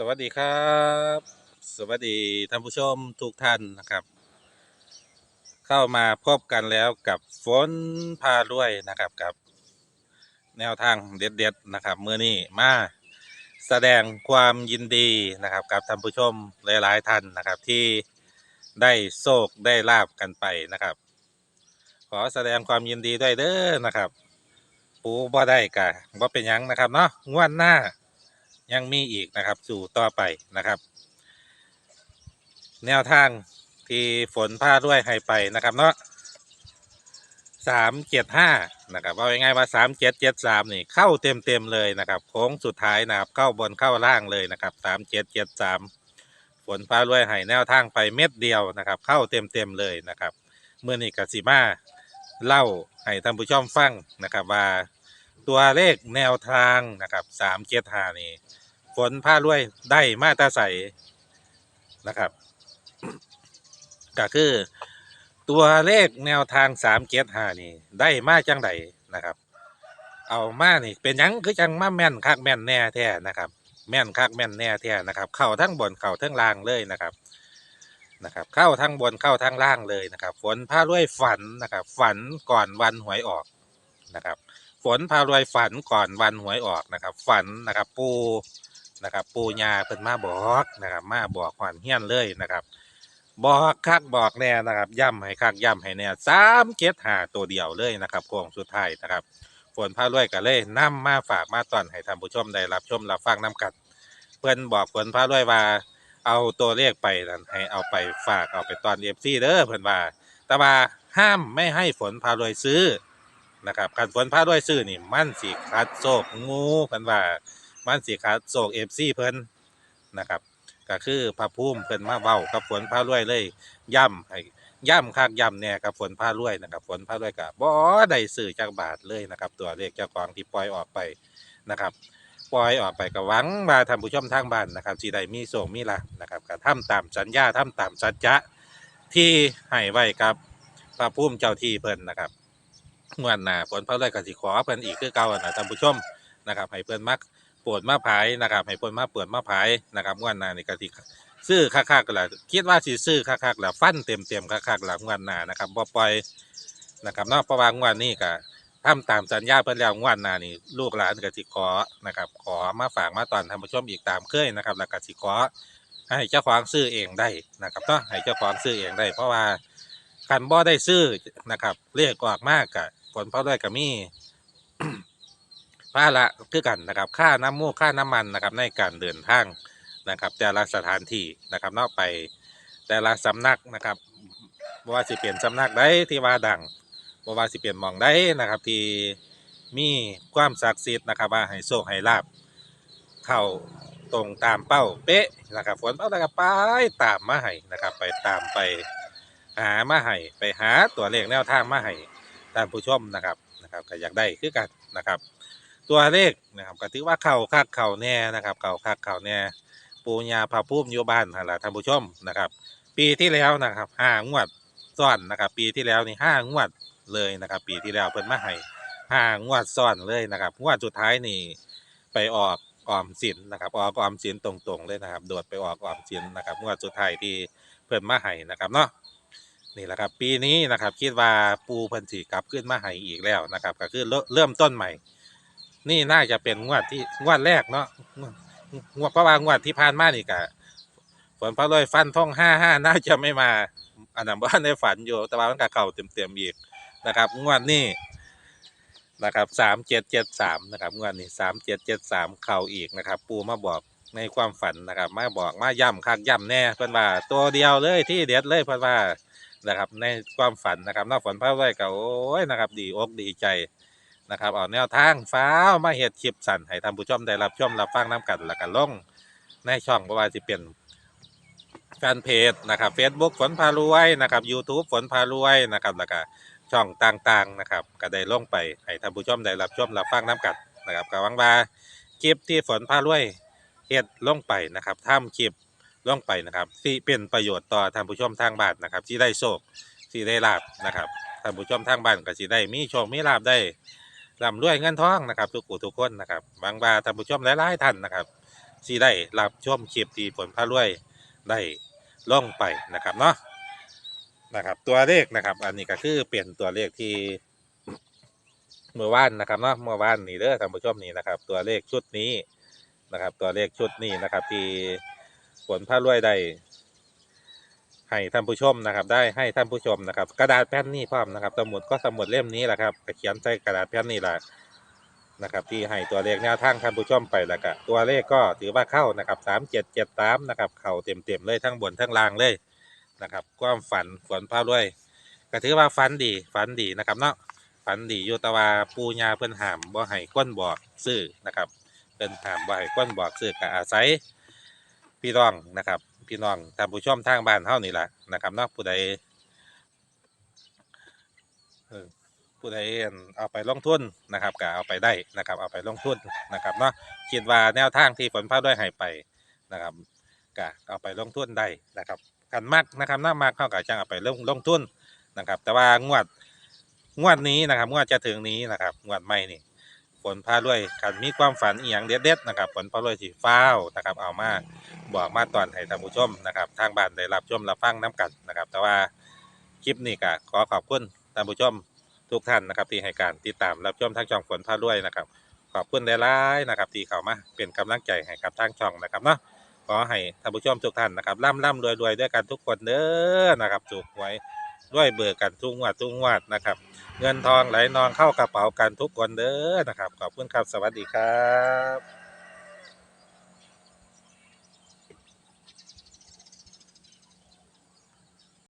สวัสดีครับ สวัสดีท่านผู้ชมทุกท่านนะครับ เข้ามาพบกันแล้วกับฝนพารวยนะครับกับ แนวทางเด็ดๆนะครับเมื่อนี้มาแสดงความยินดีนะครับกับท่านผู้ชมหลายๆท่านนะครับที่ได้โชคได้ลาบกันไปนะครับ ขอแสดงความยินดีด้วยเด้อนะครับ ปูบ่ได้กะบ่เป็นหยังนะครับเนาะงวดหน้า ยังมีอีกนะครับสู่ต่อไปนะครับ แนวทางที่ฝนพาด้วยให้ไปนะครับเนาะสามเจ็ดห้านะครับว่าง่ายๆว่าสามเจ็ดเจ็ดสามนี่เข้าเต็มเต็มๆเลยนะครับโค้งสุดท้ายนะครับเข้าบนเข้าล่างเลยนะครับสามเจ็ดเจ็ดสามฝนพาด้วยให้แนวทางไปเม็ดเดียวนะครับ เข้าเต็มเต็มๆเลยนะครับเมื่อนี้กสิมาเล่าให้ท่านผู้ชมฟังนะครับว่าตัวเลขแนวทางนะครับสามเจ็ดห้านี่ ฝนผ้ารวยได้มาตาใสนะครับก็คือตัวเลขแนวทางสามเจ็ดห้านี่ ได้มาจังไดนะครับ เอามานี่ เป็นยังคือจังมาแม่นคักแม่นแน่แท้นะครับ แม่นคักแม่นแน่แท้นะครับ เข้าทั้งบนเข้าทั้งล่างเลยนะครับนะครับ เข้าทั้งบนเข้าทั้งล่างเลยนะครับ ฝนผ้ารวยฝันนะครับ ฝันก่อนวันหวยออกนะครับ ฝนพารวยฝันก่อนวันหวยออกนะครับ ฝันนะครับ ปู นะครับ ปูยาเพิ่นมาบอกนะครับ มาบอกขวัญเฮี้ยนเลยนะครับ บอกคักบอกแน่นะครับย่ำให้คักย่ำให้แน่สามเจ็ดหาตัวเดียวเลยนะครับโค้งสุดท้ายนะครับฝนพารวยก็เลยนำมาฝากมาตอนให้ท่านผู้ชมได้รับชมรับฟังน้กันเพื่อนบอกฝนพารวยว่า เอาตัวเลขไปนั่นให้เอาไปฝากเอาไปตอนเอฟซีเด้อเพื่อนว่าแต่ว่าห้ามไม่ให้ฝนพารวยซื้อนะครับการฝนพาด้วยซื้อนี่มันสิคัดโศกงูเพิ่นว่า มันสิคัดโศกเอฟซีเพิ่นนะครับก็คือพระภูมิเพิ่นมาเว้ากับฝนพารวยเลยย่ำให้ย่ำคักย่ำแน่กับฝนพารวยนะครับฝนพารวยก็บ่ได้ซื้อจักบาทเลยนะครับ ตัวเลขเจ้าของที่ปล่อยออกไปนะครับ ปล่อยออกไปก็หวังว่าท่านผู้ชมทางบ้านนะครับสิได้มีโศกมีลานะครับก็ทำตามสัญญาทำตามสัจจะที่ให้ไว้กับพระภูมิเจ้าที่เพิ่นนะครับงวดหน้าฝนพระเลยกสิขอเพิ่นอีกคือเก่านะท่านผู้ชมนะครับให้เพิ่นมัก ปวดมาผายนะครับให้เพิ่นมาเปิดมาผายนะครับงวดหน้านี่กสิซื้อคักๆกันละคิดว่าสิซื้อคักๆล้วฟันเต็มๆคักๆหลังงวดหน้านะครับบ่ปล่อยนะครับนอกประวางงวดนี้ก็ทำตามสัญญาเพิ่นแล้วงวดหน้านี่ลูกหลานก็สิขอนะครับขอมาฝากมาตอนท่านผู้ชมอีกตามเคยนะครับแล้วก็สิขอให้เจ้าของซื้อเองได้นะครับเนาะให้เจ้าของซื้อเองได้ เพราะว่าคันบ่ได้ซื้อนะครับเลขออกมากกะผลเพราะด้วยกับมีาระคือกันนะครับค่าน้ำมูกค่าน้ำมันนะครับในการเดินทางนะครับ แต่ละสถานที่นะครับนอกไปแต่ละสำนักนะครับบว่าสิเปลี่ยนสำนักใดที่ว่าดังบ่ว่าสิเปลี่ยนมองใดนะครับที่มีความศักดิ์สิทธิ์นะครับ ว่าให้โชคให้ลาบเข้าตรงตามเป้าเป๊ะนะครับฝนเป้าแล้วก็ไปตามมาให้นะครับ ไปตามไปหามาให้ไปหาตัวเลขแนวทางมาให้ท่านผู้ชมนะครับนะครับก็อยากได้คือกันนะครับ ตัวเลขนะครับก็ถือว่าเข่าคักเข่าแน่นะครับ เข่าคักเข่าแน่ ปูญาพาพุ่มอยู่บ้านหล่ะท่านผู้ชมนะครับ ปีที่แล้วนะครับห้างวดซ้อนนะครับ ปีที่แล้วนี่ห้างวดเลยนะครับ ปีที่แล้วเพิ่นมาให้ห้างวดซ้อนเลยนะครับงวดสุดท้ายนี่ไปออกออมสินนะครับออกออมสินตรงๆเลยนะครับ โดดไปออกออมสินนะครับงวดสุดท้ายที่เพิ่นมาให้นะครับเนาะนี่แหละครับ ปีนี้นะครับคิดว่าปูเพันธีกลับขึ้นมาให้อีกแล้วนะครับ ก็คือเริ่มต้นใหม่ นี่น่าจะเป็นงวดที่งวดแรกเนาะงวดเพราะว่างวดที่ผ่านมานี่กะฝนพระลอยฟันท่องห้าห้าน่าจะไม่มาอันนั้นบ้านในฝันอยู่แต่ว่ามันก็เข่าเต็มเต็มๆอีกนะครับ งวดนี้นะครับสามเจ็ดเจ็ดสามนะครับงวดนี้สามเจ็ดเจ็ดสามเข่าอีกนะครับ ปูมาบอกในความฝันนะครับมาบอกมาย่ำคักย่ำแน่เพื่อนว่าตัวเดียวเลยที่เด็ดเลยเพื่อนว่านะครับในความฝันนะครับนอกฝันพระไว้ก็โอ้ยนะครับ ดีอกดีใจ นะครับเอาแนวทางฟ้าวมาเฮ็ดคลิปสั่นให้ท่านผู้ชมได้รับชมรับฟังน้กันแล้วกันลงในช่องบ่ว่าสิเป็นแฟนเพจนะครับ Facebook ฝนพารวยนะครับ YouTube ฝนพารวยนะครับแล้วก็ช่องต่างๆนะครับก็ได้ลงไปให้ท่านผู้ชมได้รับชมรับฟังน้กันนะครับก็หวังว่าคลิปที่ฝนพารวยเฮ็ดลงไปนะครับทำคลิปลงไปนะครับที่เป็นประโยชน์ต่อท่านผู้ชมทางบ้านนะครับที่ได้โชคที่ได้ลาบนะครับท่านผู้ชมทางบ้านก็สิได้มีโชคมีลาบได้ ร่ำรวยเงินทองนะครับ ทุกผู้ทุกคนนะครับ บางบาท่านผู้ชมหลายๆท่านนะครับสิได้รับชมคลิปที่ฝนพารวยได้ล่องไปนะครับเนาะนะครับ ตัวเลขนะครับ อันนี้ก็คือเปลี่ยนตัวเลขที่เมื่อวานนะครับเนาะเมื่อวานนี่เด้อท่านผู้ชมนี่นะครับ ตัวเลขชุดนี้นะครับ ตัวเลขชุดนี้นะครับ ที่ฝนพารวยได้ ให้ท่านผู้ชมนะครับ ได้ให้ท่านผู้ชมนะครับ กระดาษแผ่นนี้พร้อมนะครับ สมุดก็สมุดเล่มนี้แหละครับเขียนใส่กระดาษแผ่นนี้แหละนะครับ ที่ให้ตัวเลขแนวทางท่านผู้ชมไปแล้วก็ตัวเลขก็ถือว่าเข้านะครับสามเจ็ดเจ็ดสามนะครับเข่าเต็มเต็มๆเลยทั้งบนทั้งล่างเลยนะครับความฝันฝันพารวยก็ถือว่าฝันดีฝันดีนะครับเนาะฝันดีอยู่แต่ว่าปูญาเพิ่นหามบ่ให้ก้นบอกซื้อนะครับเพิ่นหามบ่ให้ก้นบอกซื้อก็อาศัยพี่น้องนะครับ พี่น้องท่านผู้ชมทางบ้านเฮานี่แหละนะครับเนาะผู้ใดผู้ใดอั่นเอาไปลงทุนนะครับก็เอาไปได้นะครับ เอาไปลงทุนนะครับเนาะคิดว่าแนวทางที่ฝนพาด้วยให้ไปนะครับก็เอาไปลงทุนได้นะครับกันมากนะครับน่ามากเข้ากับจังเอาไปลงลงทุนนะครับ แต่ว่างวดงวดนี้นะครับงวดจะถึงนี้นะครับงวดใหม่นี่ ฝนพาด้วยกันมีความฝันอีหยังเด็ดๆนะครับฝนพาด้วยสีฟ้าวนะครับ เอามาบอกมาตอนให้ท่านผู้ชมนะครับ ทางบ้านได้รับชมรับฟังน้กันนะครับ แต่ว่าคลิปนี้ก็ขอขอบคุณท่านผู้ชมทุกท่านนะครับที่ให้การติดตามรับชมทางช่องฝนพาด้วยนะครับ ขอบคุณหลายๆนะครับที่เข้ามาเป็นกำลังใจให้กับทางช่องนะครับเนาะขอให้ท่านผู้ชมทุกท่านนะครับร่ำร่ำรวยรวยๆด้วยกันทุกคนเด้อนะครับถูกหวย ด้วยเบอร์กันทุกงวดทุกงวดนะครับ เงินทองไหลนองเข้ากระเป๋ากันทุกคนเด้อนะครับ ขอบคุณครับ สวัสดีครับ